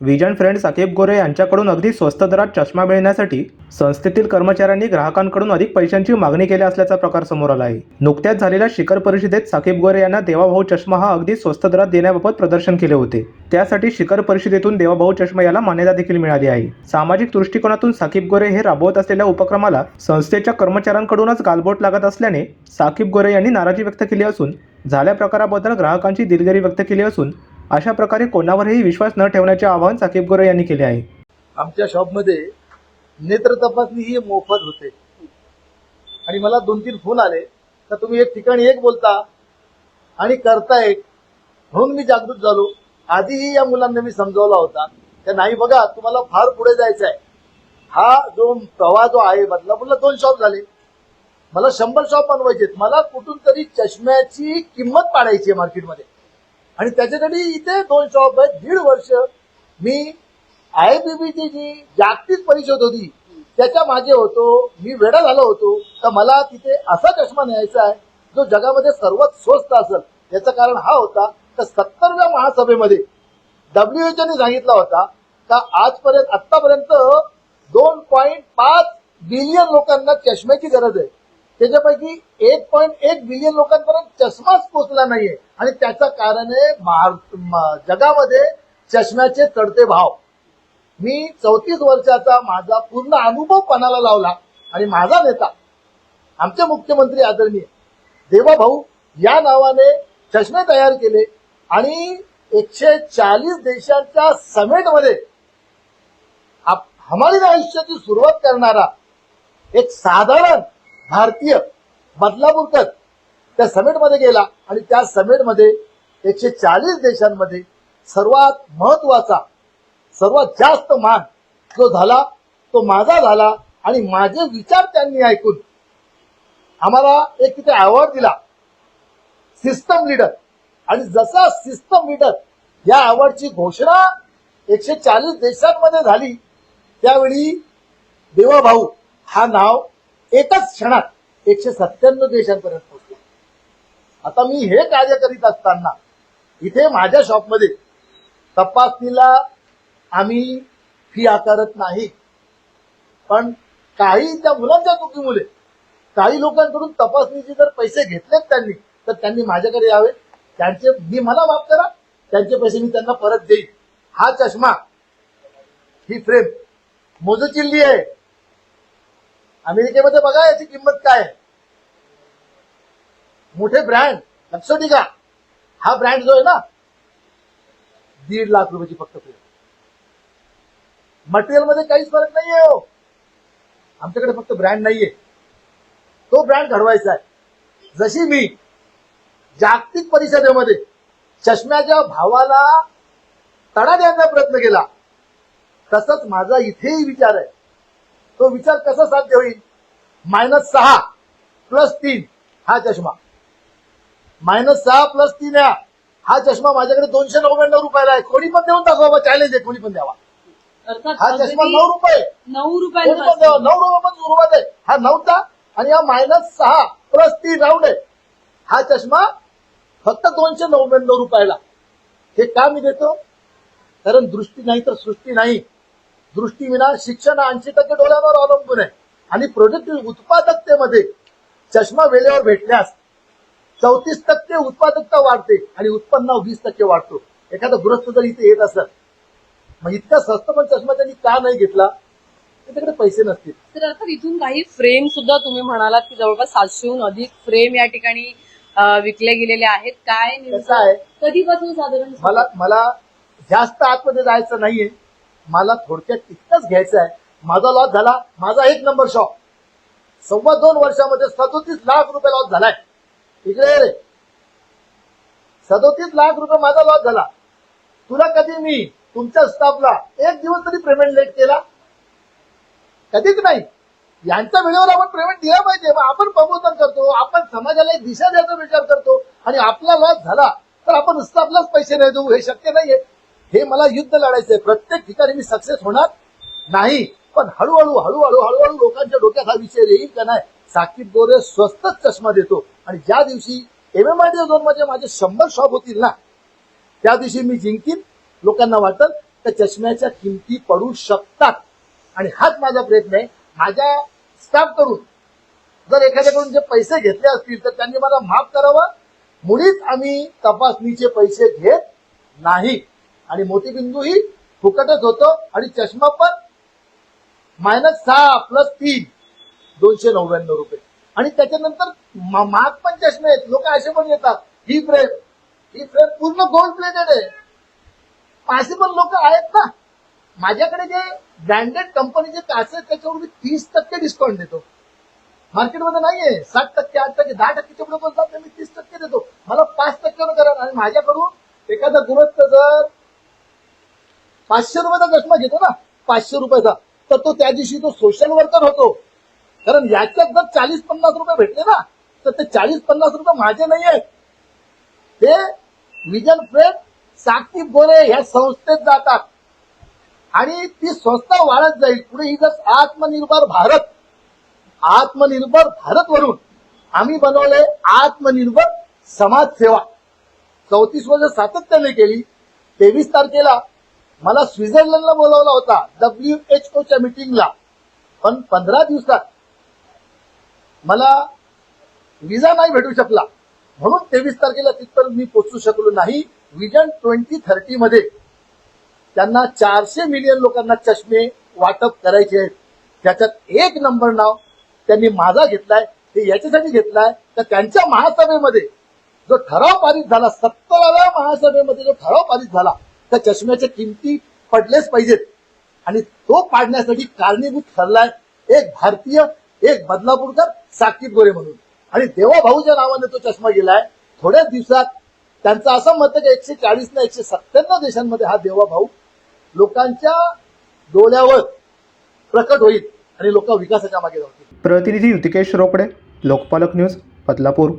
Vision friend Saqib गोरे यांच्याकडून अगदी स्वस्त दरात चष्मा मिळण्यासाठी संस्थेतील कर्मचाऱ्यांनी ग्राहकांकडून अधिक पैशांची मागणी केली असल्याचा प्रकार समोर आला आहे. नुकत्याच झालेल्या शिखर परिषदेत साकेब गोरे यांना देवाभाऊ चष्मा हा अगदी स्वस्त दरात देण्याबाबत प्रदर्शन केले होते. त्यासाठी शिखर परिषदेतून देवाभाऊ चष्मा याला मान्यता देखील मिळाली आहे. सामाजिक दृष्टिकोनातून साकीब गोरे हे राबवत असलेल्या उपक्रमाला संस्थेच्या कर्मचाऱ्यांकडूनच गालबोट लागत असल्याने साकीब गोरे यांनी नाराजी व्यक्त केली असून झाल्या प्रकाराबद्दल ग्राहकांची दिलगिरी व्यक्त केली असून अशा प्रकारे कोणावरही विश्वास न ठेवण्याचे आवाहन साकीब गोरे यांनी केले आहे. आमच्या शॉपमध्ये नेत्र तपासणी ही मोफत होते. आणि मला दोन तीन फोन आले. तर तुम्ही एक ठिकाणी एक बोलता आणि करता एक. म्हणून मी जागृत झालो. आधीही या मुलांना मी समजावला होता. त्या नाही बघा तुम्हाला फार पुढे जायचं आहे. हा जो प्रवाह जो आहे बदलापूरला दोन शॉप झाले. मला शंभर शॉप बनवायचे मला कुठून तरी चष्म्याची किंमत पाडायची आहे मार्केटमध्ये आणि त्याच्यासाठी इथे दोन शॉप आहेत. दीड वर्ष मी आय ची जी जागतिक परिषद होती त्याच्यामागे होतो. मी वेडा झालो होतो. तर मला तिथे असा चष्मा न्यायचा आहे जो जगामध्ये सर्वात स्वस्त असेल. याचं कारण हा होता तर सत्तरव्या महासभेमध्ये डब्ल्यू डब्ल्यूएचओने सांगितला होता का आजपर्यंत आतापर्यंत दोन पॉईंट पाच बिलियन लोकांना चष्म्याची गरज आहे. त्याच्यापैकी एक पॉईंट एक बिलियन लोकांपर्यंत चष्माच पोचला नाहीये. आणि त्याचं कारण आहे भारत जगामध्ये चष्म्याचे चढते भाव. मी चौतीस वर्षाचा माझा पूर्ण अनुभव पणाला लावला आणि माझा नेता आमचे मुख्यमंत्री आदरणीय देवाभाऊ या नावाने चष्मे तयार केले आणि एकशे चाळीस देशांच्या समेटमध्ये हमारी आयुष्याची सुरुवात करणारा एक साधारण भारतीय बदलापूरकर त्या समेटमध्ये गेला आणि त्या समेटमध्ये एकशे चाळीस देशांमध्ये सर्वात महत्त्वाचा सर्वात जास्त मान जो झाला तो माझा झाला आणि माझे विचार त्यांनी ऐकून आम्हाला एक तिथे अवॉर्ड दिला. सिस्टम लीडर आणि जसा सिस्टम लीडर या अवॉर्डची घोषणा एकशे चाळीस देशांमध्ये झाली त्यावेळी देवाभाऊ हा नाव एकाच क्षणात एकशे सत्त्याण्णव देशांपर्यंत पोहोचला. आता मी हे कार्य करीत असताना इथे माझ्या शॉपमध्ये तपासणीला आम्ही फी आकारत नाही. पण काही त्या मुलांच्या चुकीमुळे काही लोकांकडून तपासणीचे जर पैसे घेतलेत त्यांनी तर त्यांनी माझ्याकडे यावे. त्यांचे मी मला माफ करा त्यांचे पैसे मी त्यांना परत देईन. हा चष्मा ही फ्रेम मोजचिल्ली आहे. अमेरिकेमध्ये बघा याची किंमत काय आहे? मोठे ब्रँड लक्षात का हा ब्रँड जो आहे ना दीड लाख रुपयाची फक्त फ्रेम मटेरियलमध्ये काहीच फरक नाहीये हो. आमच्याकडे फक्त ब्रँड नाहीये. तो ब्रँड घडवायचा आहे. जशी मी जागतिक परिषदेमध्ये चष्म्याच्या भावाला तडा देण्याचा प्रयत्न केला तसंच माझा इथेही विचार आहे. तो विचार कसा साध्य होईल? मायनस सहा प्लस तीन हा चष्मा. मायनस सहा प्लस तीन या हा चष्मा माझ्याकडे दोनशे नव्याण्णव रुपयाला आहे. कोणी पण देऊन दाखवा चॅलेंज आहे कोणी पण द्यावा. हा चष्मा नऊ रुपये. नऊ कोणी पण द्यावा. नऊ रुपये पण सुरुवात आहे. हा नऊचा आणि हा मायनस सहा प्लस तीन राऊंड आहे. हा चष्मा फक्त दोनशे नव्याण्णव रुपयाला. हे का मी देतो? कारण दृष्टी नाही तर सृष्टी नाही. दृष्टीविना शिक्षण ऐंशी टक्के डोळ्यांवर अवलंबून आहे. आणि प्रोडक्ट उत्पादकतेमध्ये चष्मा वेळेवर भेटल्यास चौतीस टक्के उत्पादकता वाढते आणि उत्पन्न वीस टक्के वाढतो. एखादा गृहस्थ जर इथे येत असत मग इतका स्वस्त पण चष्मा त्यांनी का नाही घेतला? त्याच्याकडे पैसे नसतील. तर अर्थात इथून काही फ्रेम सुद्धा तुम्ही म्हणालात की जवळपास सातशेहून अधिक फ्रेम या ठिकाणी विकले गेलेले आहेत. काय कसं आहे? नेमकं कधीपासून साधारण? मला मला जास्त आतमध्ये जायचं नाहीये. मला थोडक्यात तितकंच घ्यायचं आहे. माझा लॉस झाला. माझा एक नंबर शॉप सव्वा दोन वर्षामध्ये सदोतीस लाख रुपये लॉस झालाय. इकडे रे. सदोतीस लाख रुपये माझा लॉस झाला. तुला कधी मी तुमच्या स्टाफला एक दिवस तरी पेमेंट लेट केला? कधीच नाही. यांच्या वेळेवर आपण पेमेंट दिला पाहिजे. मग आपण प्रबोधन करतो. आपण समाजाला एक दिशा द्यायचा विचार करतो. आणि आपला लॉस झाला तर आपण स्टाफलाच पैसे नाही देऊ. हे शक्य नाहीये. हे मला युद्ध लढायचंय. प्रत्येक ठिकाणी मी सक्सेस होणार नाही. पण हळूहळू हळूहळू हळूहळू लोकांच्या डोक्यात हा विषय येईल का नाही? साकीब गोरे स्वस्तच चष्मा देतो. आणि ज्या दिवशी एम एम आय डी झोनमध्ये माझे शंभर शॉप होतील ना त्या दिवशी मी जिंकीन लोकांना वाटत त्या चष्म्याच्या किमती पडू शकतात. आणि हाच माझा प्रयत्न आहे. माझ्या स्टाफ करून जर एखाद्याकडून जे पैसे घेतले असतील तर त्यांनी मला माफ करावं. मुळीच आम्ही तपासणीचे पैसे घेत नाही. आणि मोतीबिंदू ही फुकटच होतो आणि चष्मा पण मायनस सहा प्लस तीन दोनशे नव्याण्णव रुपये. आणि त्याच्यानंतर माग महाग पण चष्मे आहेत. लोक असे पण येतात. ही फ्रेम ही फ्रेम पूर्ण गोल्ड प्लेटेड आहे. असे पण लोक आहेत ना. माझ्याकडे जे ब्रँडेड कंपनीचे काचे आहेत त्याच्यावर मी तीस टक्के डिस्काउंट देतो. मार्केटमध्ये नाहीये. साठ टक्के आठ टक्के दहा टक्के पुढे बोलतात ते मी तीस टक्के देतो. मला पाच टक्के करा. आणि माझ्याकडून एखादा दुरुस्त जर पाचशे रुपयाचा चष्मा घेतो ना पाचशे रुपयाचा. तर तो त्या दिवशी तो सोशल वर्कर होतो. कारण याच्यात जर चाळीस पन्नास रुपये भेटले ना तर ते चाळीस पन्नास रुपये माझे नाही आहेत ते विजन फ्रेंड साकी गोरे ह्या संस्थेत जातात. आणि ती संस्था वाढत जाईल. पुढे ही जर आत्मनिर्भर भारत आत्मनिर्भर भारत वरून आम्ही बनवले आत्मनिर्भर समाजसेवा. चौतीस वर्ष सातत्याने केली. तेवीस तारखेला मला स्वित्झर्लंडला बोलावला होता डब्ल्यू एच ओच्या मिटिंगला पण पंधरा दिवसात मला विजा नाही भेटू शकला. म्हणून तेवीस तारखेला तिथपर्यंत मी पोचू शकलो नाही. विजन ट्वेंटी थर्टी मध्ये त्यांना चारशे मिलियन लोकांना चष्मे वाटप करायचे आहेत. त्याच्यात एक नंबर नाव त्यांनी माझा घेतलाय ते याच्यासाठी घेतलाय तर त्यांच्या महासभेमध्ये जो ठराव पारित झाला सत्तराव्या महासभेमध्ये जो ठराव पारित झाला त्या चष्म्याच्या किमती पडलेच पाहिजेत. आणि तो पाडण्यासाठी कारणीभूत ठरलाय एक भारतीय एक बदलापूरकर साकीब गोरे म्हणून. आणि देवा भाऊच्या नावाने तो चष्मा गेलाय. थोड्याच दिवसात त्यांचं असं मत आहे की एकशे चाळीस ना एकशे सत्त्याण्णव देशांमध्ये हा देवा भाऊ लोकांच्या डोळ्यावर प्रकट होईल आणि लोक विकासाच्या मागे जातील. प्रतिनिधी युतिकेश रोकडे लोकपालक न्यूज बदलापूर.